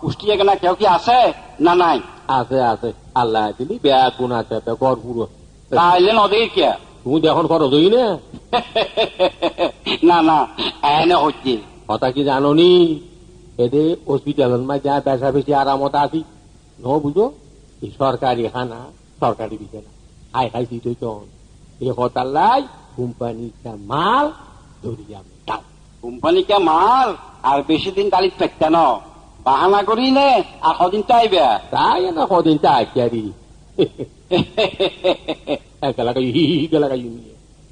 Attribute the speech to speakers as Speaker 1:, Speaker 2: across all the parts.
Speaker 1: কুষ্টিয়া কেনা কেউ কি আছে না নাই?
Speaker 2: আছে আছে। আল্লাহ দিলি বেয়া কোন আছে ঘর পুরো
Speaker 1: তাইলে নদীর কে
Speaker 2: তুমি যখন খরচ হই না?
Speaker 1: না না এনে হচ্ছে
Speaker 2: কথা কি জানো নি এতে হসপিটালের মাঝে যা বেসা বেশি আরামত আছি। ন বুঝো এই সরকারি খানা সরকারি বিছানা। খাই খাইছি তো চন এই হতার লাই কোম্পানিটা মাল ধরিয়া দাও।
Speaker 1: কোম্পানি মাল? আর বেশি দিন গাড়ি পেটতে ন? বাহানা করি নে আর কদিন বেয়া
Speaker 2: তাই না কদিন চাইছি গেলা গাই হি গেলা গাই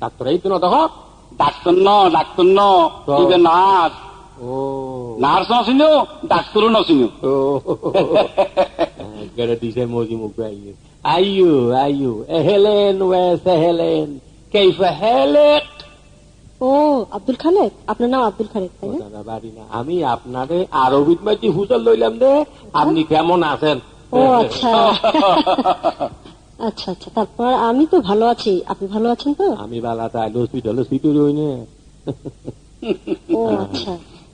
Speaker 2: ডাক্তার এই তো দেখো।
Speaker 1: ন ডাক্তার ন। নার্স।
Speaker 2: ও।
Speaker 1: নার্স নছিলো ডাক্তারও
Speaker 2: দিছে মজি মুখ আইয়ো আইয়ো এহেলেন ওয়েস এহেলেন। কেইফ
Speaker 3: ও আব্দুল খালেক? আপনার নাম আব্দুল খালেক তাই না?
Speaker 2: দাদা বাড়ি না। আমি আপনারে আরবিত হুজল লইলাম দে আপনি কেমন আছেন?
Speaker 3: ও আচ্ছা। আচ্ছা আচ্ছা। তারপর আমি তো ভালো আছি। আপনি ভালো আছেন তো?
Speaker 2: আমি বালা তাই হসপিটালে না।
Speaker 3: ও আচ্ছা।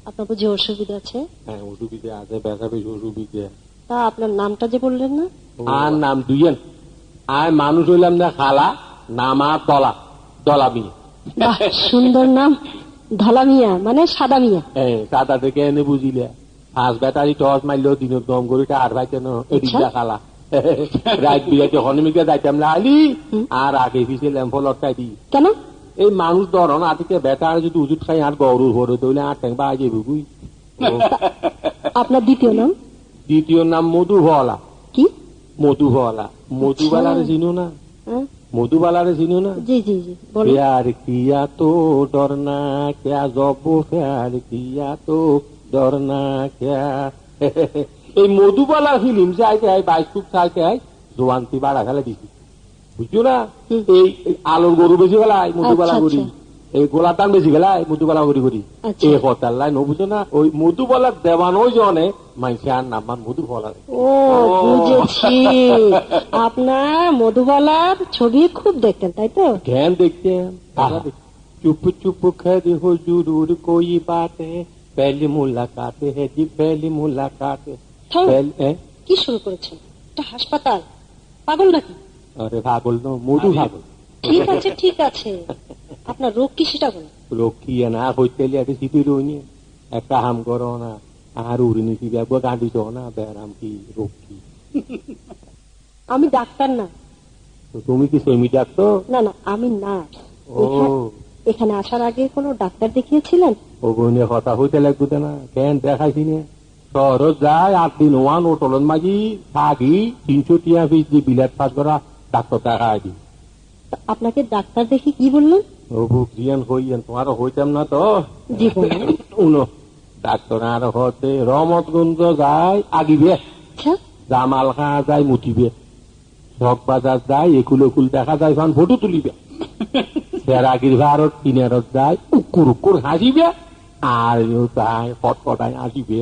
Speaker 3: আপনার বুঝি অসুবিধা আছে?
Speaker 2: হ্যাঁ অসুবিধা আছে ব্যথা বেশি অসুবিধা।
Speaker 3: তা আপনার নামটা যে বললেন না?
Speaker 2: আর নাম দুইয়েন। আর মানুষ হইলাম না খালা নাম আর দলা দলা মিয়া
Speaker 3: বাহ সুন্দর নাম ধলা মিয়া মানে সাদা মিয়া।
Speaker 2: সাদা থেকে এনে বুঝিলে। ফার্স্ট ব্যাটারি টস মারলো দিনত দম করে আট ভাই কেন এদিকটা খালা রাত বিরাতে হনুমিকে যাইতাম না আলি আর আগে পিছিয়ে ল্যাম্প লটকাই দি।
Speaker 3: কেন?
Speaker 2: এই মানুষ ধরন আতিকে বেটার যদি উজুত খাই আর গরু ভরে তৈলে আর ট্যাং বাজে বুকুই
Speaker 3: আপনার দ্বিতীয় নাম?
Speaker 2: দ্বিতীয় নাম মধুবালা।
Speaker 3: কি?
Speaker 2: মধুবালা। মধুবালারে চিনো না।
Speaker 3: মধুবালা
Speaker 2: রে চিনো না
Speaker 3: প্যার কিয়া
Speaker 2: তো ডর না ক্যা জব প্যার কিয়া তো ডর না ক্যা। এই মধুবালা ফিলিম যে আইতে আই বাইসুক চাইতে আই জোয়ান্তি বাড়া ফেলে দিছি। বুঝছ না? এই আলোর গরু বেশি বেলা মধুবালা
Speaker 3: গরু।
Speaker 2: এই গোলার দাম বেশি গেলা মধু গলা করি করি এ হতাল্লাই নবুঝে না ওই মধু বলার দেওয়ানোই জনে মাইসে আর নাম্বার মধু বলার
Speaker 3: ও বুঝেছি আপনার মধু ছবি খুব দেখতেন তাই তো?
Speaker 2: ধ্যান দেখতেন। চুপ চুপ খেদ হুজুর কই বাতে পেলি মুলাকাত হে
Speaker 3: জি
Speaker 2: পেলি মুলাকাত
Speaker 3: কি শুরু করেছেন? এটা হাসপাতাল পাগল নাকি?
Speaker 2: আরে পাগল না মধু পাগল।
Speaker 3: ঠিক আছে ঠিক আছে। আপনার রোগ কি সেটা বলুন।
Speaker 2: লোক কি না হইতে একটা সিটি রইনি। একটা হাম করো না আর উড়িনি কি ব্যাগ গাঁদি তো না ব্যারাম কি রোগ কি?
Speaker 3: আমি ডাক্তার না।
Speaker 2: তুমি কি সেমি ডাক্তার?
Speaker 3: না না আমি নার্স
Speaker 2: ও।
Speaker 3: এখানে আসার আগে কোনো ডাক্তার দেখিয়েছিলেন?
Speaker 2: ও বইনে কথা হইতে লাগবে না কেন দেখাইছি না? শহরত যায় আট দিন ওয়ান ওটলন মাঝি থাকি তিনশো টিয়া পিস দিয়ে বিলাট পাস করা ডাক্তার দেখাই দি
Speaker 3: তা আপনাকে ডাক্তার দেখি কি বললেন?
Speaker 2: হইয়ান হইতাম না তো।
Speaker 3: জি
Speaker 2: উনো ডাক্তার আর হতে যায় আগিবে।
Speaker 3: আচ্ছা।
Speaker 2: জামাল খা যায় বাজার যায় একুল একুল দেখা যায় ফান ফটো তুলিবে। বেড়াগির ভারত কিনারত যায় উকুর উকুর হাসিবে আর যায় কটকটায় আসিবে।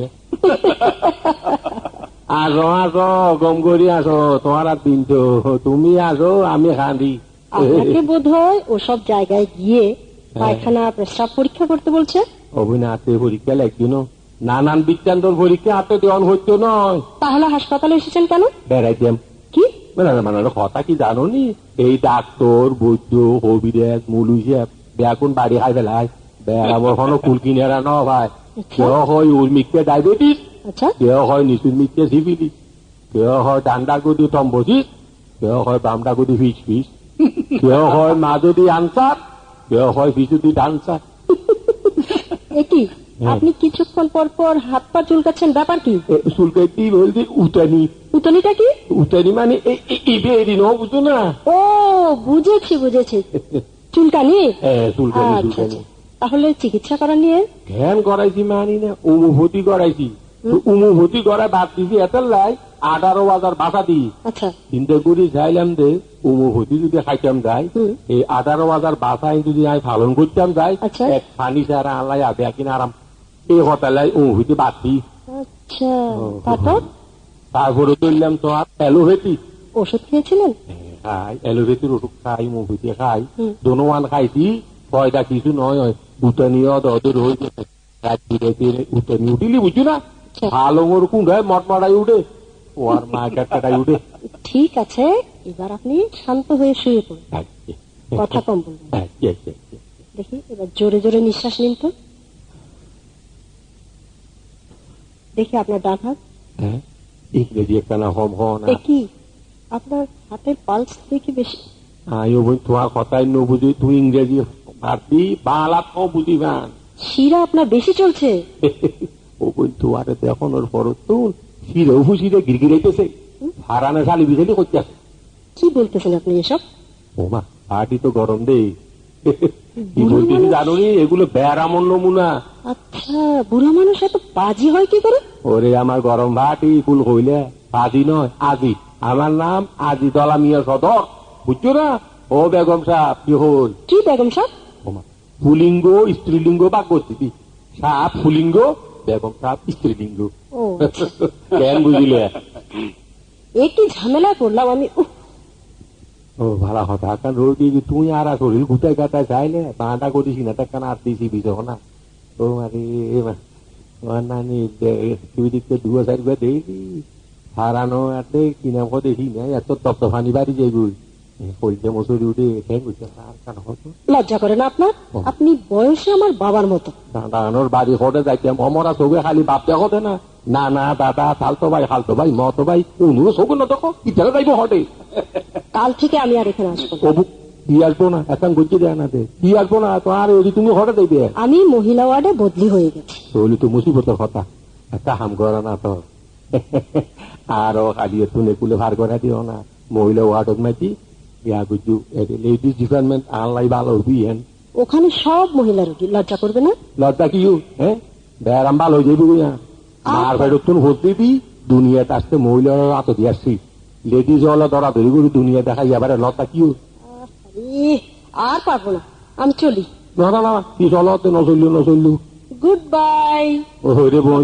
Speaker 2: আসো আসো গম করি আসো তোমার দিন তো। তুমি আসো আমি খাঁদি
Speaker 3: আপনাকে বোধ হয় ওসব জায়গায় গিয়ে পায়খানা প্রস্রাব পরীক্ষা করতে বলছে?
Speaker 2: অভিনাশে পরীক্ষা লাগছিল নানান বিজ্ঞানর পরীক্ষা হাতে দেওয়ান হইতো নয়।
Speaker 3: তাহলে হাসপাতালে এসেছেন কেন?
Speaker 2: বেড়াইতাম
Speaker 3: কি?
Speaker 2: মানে কথা কি জানো নি এই ডাক্তার বৈদ্য হবিরাজ মুলু বেয়াকুন বাড়ি খাই ফেলায় বেড়াবো কোনো কুল কিনারা ন ভাই। কেউ হয় উর্মিককে ডায়াবেটিস
Speaker 3: আচ্ছা।
Speaker 2: কেউ হয় নিচুর মিককে সিফিলিস কেউ হয় ডান্ডা গুদি টম্বসিস কেউ হয় বামডা গুদি ফিস ফিস কেউ হয় মা যদি আনসার কেউ হয় ফিসুদি ডান্সার
Speaker 3: এটি। আপনি কিছুক্ষণ পর পর হাত পা চুলকাচ্ছেন ব্যাপার কি
Speaker 2: চুলকাইতি বলতে উতানি।
Speaker 3: উতনিটা কি?
Speaker 2: উতানি মানে এই ন বুঝো না?
Speaker 3: ও বুঝেছি বুঝেছি। চুলকানি?
Speaker 2: হ্যাঁ চুলকানি
Speaker 3: আচ্ছা
Speaker 2: চুলকানি।
Speaker 3: আচ্ছা। তাহলে চিকিৎসা করা নিয়ে?
Speaker 2: ধ্যান করাইছি মানি না উমুভূতি করাইছি। তো উমুভূতি করা বাদ দিছি এত লাই। আঠারো হাজার বাসা দিই
Speaker 3: আচ্ছা।
Speaker 2: চিন্তা করি যাইলাম দে উমুভূতি যদি খাইতাম যাই। এই আঠারো হাজার যদি আমি পালন করতাম যাই
Speaker 3: আচ্ছা।
Speaker 2: এক পানি সারা আল্লাহ আবে কিনা আরাম এই হতালাই উমুভূতি বাদ দিই
Speaker 3: আচ্ছা। তারপর?
Speaker 2: তারপরে তুললাম অ্যালোভেটি
Speaker 3: ওষুধ খেয়েছিলেন?
Speaker 2: খাই অ্যালোভেটির ওষুধ খাই মুভিতে খাই। দোনোয়ান খাইছি ফয়দা কিছু নয় উতানি অদর হয়ে গেছে উতানি উঠিলি বুঝছ না?
Speaker 3: আচ্ছা।
Speaker 2: ভালো ওর কুন্ডায় মটমটাই উঠে। ও আর মা কাটাই উঠে।
Speaker 3: ঠিক আছে এবার আপনি শান্ত হয়ে শুয়ে পড়ুন। কথা কম বলবেন দেখি এবার জোরে জোরে নিঃশ্বাস নিন তো। দেখি আপনার ডান হাত।
Speaker 2: ইংরেজি একটা না হম হ না।
Speaker 3: কি? আপনার হাতের পালস দেখি বেশি?
Speaker 2: আইও বোন তোমার কথাই ন বুঝি তুই ইংরেজি পারতি বাংলা তো বুঝি গান
Speaker 3: শিরা আপনার বেশি চলছে।
Speaker 2: ও বোন তোমার দেখুন ওর পর তুন গিরগিরাইতেছে হারানে শালি বিশালি করতে
Speaker 3: কি বলতেছেন আপনি এসব?
Speaker 2: ও মা তো গরম দে কি বলতেছি জানো নি এগুলো ব্যারামন নমুনা
Speaker 3: আচ্ছা বুড়া মানুষ এত বাজি হয় কি করে?
Speaker 2: ওরে আমার গরম ভাটি ফুল কইলে আজি নয় আজি। আমার নাম আজি দলা মিয়া সদর। বুঝছ না? ও বেগম সাহ কি হল?
Speaker 3: কি বেগম সাহেব?
Speaker 2: ওমা, পুলিঙ্গ স্ত্রীলিঙ্গ বা করছি সাপ পুলিঙ্গ বেগম সাপ স্ত্রীলিঙ্গ
Speaker 3: ও।
Speaker 2: কেন বুঝিলে?
Speaker 3: এ কি ঝামেলায় পড়লাম আমি
Speaker 2: ও ভালো কারণ রোজ তুই আর শরীর গুটাই গাটাই চাইলে বাঁটা করিস না তা কেন আর দিছি বিজো না। ও মারে আমার নানি তুই দিকে দুয়া সাইড দেখি হারানো এতে কিনা দেখি না এত তপ্ত ফানি বাড়ি যাই উঠে
Speaker 3: লজ্জা করে না আপনার? আপনি বয়সে আমার বাবার মতো।
Speaker 2: দাদানোর বাড়ি করে যাইতাম অমরা সবে খালি বাপ দেখতে না। না না দাদা খালতো ভাই খালতো ভাই মতো ভাই উনুও সবু না দেখো ইচ্ছা যাইবো হটে।
Speaker 3: কাল থেকে আমি আর এখানে আসব।
Speaker 2: কি আসব না? এখন গুছিয়ে দেয় না দে। কি আসব না? তো আর ওই তুমি হটে দেবে
Speaker 3: আমি মহিলা ওয়ার্ডে বদলি হয়ে গেছি।
Speaker 2: তাহলে তো মুসিবতের কথা। একটা হাম করে না তো। আরও খালি তুলে কুলে ভার করে দিও না। মহিলা ওয়ার্ডত মাইতি ইয়া লেডিস ডিপার্টমেন্ট আনলাই ভালো হবি হেন
Speaker 3: ওখানে সব মহিলা রোগী লজ্জা করবে না?
Speaker 2: লজ্জা কি হ্যাঁ ব্যারাম ভালো হয়ে যাবি না মার ভোট দিবি দুনিয়াতে আসতে মহিলারা আত দিয়ে আসছি। লেডিস হলো ধরা ধরি করে দুনিয়া দেখাই এবারে লজ্জা কি
Speaker 3: আর পারব না আমি চলি।
Speaker 2: না না না কি চলো নচল্লু নচল্লু।
Speaker 3: গুড বাই
Speaker 2: ও রে বোন।